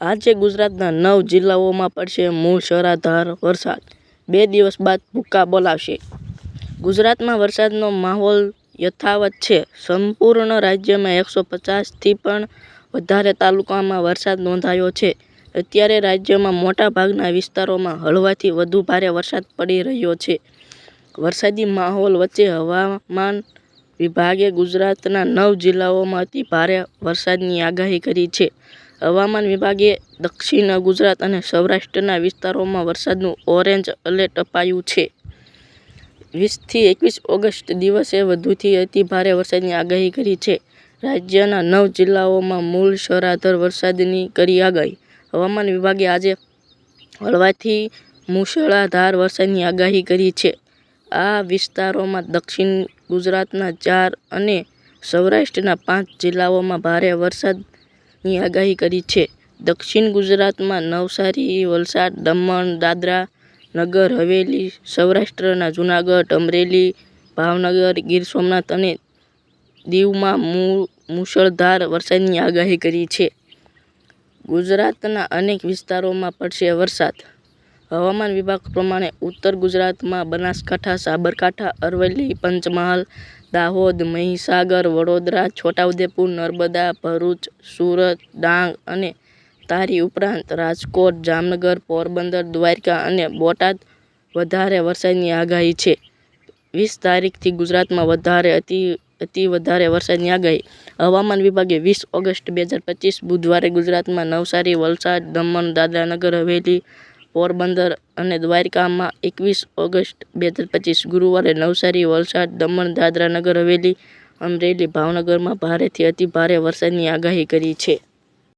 આજે ગુજરાતના નવ જિલ્લાઓમાં પડશે મુશળધાર વરસાદ, બે દિવસ બાદ ભૂકા બોલાવશે. ગુજરાતમાં વરસાદનો માહોલ યથાવત છે. સંપૂર્ણ રાજ્યમાં એકસો પચાસથી પણ વધારે તાલુકામાં વરસાદ નોંધાયો છે. અત્યારે રાજ્યમાં મોટા ભાગના વિસ્તારોમાં હળવાથી વધુ ભારે વરસાદ પડી રહ્યો છે. વરસાદી માહોલ વચ્ચે હવામાન વિભાગે ગુજરાતના નવ જિલ્લાઓમાં અતિભારે વરસાદની આગાહી કરી છે. હવામાન વિભાગે દક્ષિણ ગુજરાત અને સૌરાષ્ટ્રના વિસ્તારોમાં વરસાદનું ઓરેન્જ એલર્ટ અપાયું છે. વીસથી એકવીસ ઓગસ્ટ દિવસે વધુથી અતિ ભારે વરસાદની આગાહી કરી છે. રાજ્યના નવ જિલ્લાઓમાં મૂળ સરાધર વરસાદની કરી આગાહી. હવામાન વિભાગે આજે હળવાથી મુશળધાર વરસાદની આગાહી કરી છે. આ વિસ્તારોમાં દક્ષિણ ગુજરાતના ચાર અને સૌરાષ્ટ્રના પાંચ જિલ્લાઓમાં ભારે વરસાદની આગાહી કરી છે. દક્ષિણ ગુજરાતમાં નવસારી, વલસાડ, દમણ, દાદરા નગર હવેલી, સૌરાષ્ટ્રના જૂનાગઢ, અમરેલી, ભાવનગર, ગીર સોમનાથ અને દીવમાં મુશળધાર વરસાદની આગાહી કરી છે. ગુજરાતના અનેક વિસ્તારોમાં પડશે વરસાદ. હવામાન વિભાગ પ્રમાણે ઉત્તર ગુજરાતમાં બનાસકાંઠા, સાબરકાંઠા, અરવલ્લી, પંચમહાલ, દાહોદ, મહીસાગર, વડોદરા, છોટાઉદેપુર, નર્મદા, ભરૂચ, સુરત, ડાંગ અને તારી ઉપરાંત રાજકોટ, જામનગર, પોરબંદર, દ્વારકા અને બોટાદ વધારે વરસાદની આગાહી છે. વીસ તારીખથી ગુજરાતમાં વધારે અતિ અતિ વધારે વરસાદની આગાહી. હવામાન વિભાગે વીસ ઓગસ્ટ બે હજાર પચીસ બુધવારે ગુજરાતમાં નવસારી, વલસાડ, દમણ, દાદરાનગર હવેલી, પોરબંદર અને દ્વારકામાં એકવીસ ઓગસ્ટ બે હજાર પચીસ ગુરુવારે નવસારી, વલસાડ, દમણ, દાદરા નગર હવેલી, અમરેલી, ભાવનગરમાં ભારેથી અતિભારે વરસાદની આગાહી કરી છે.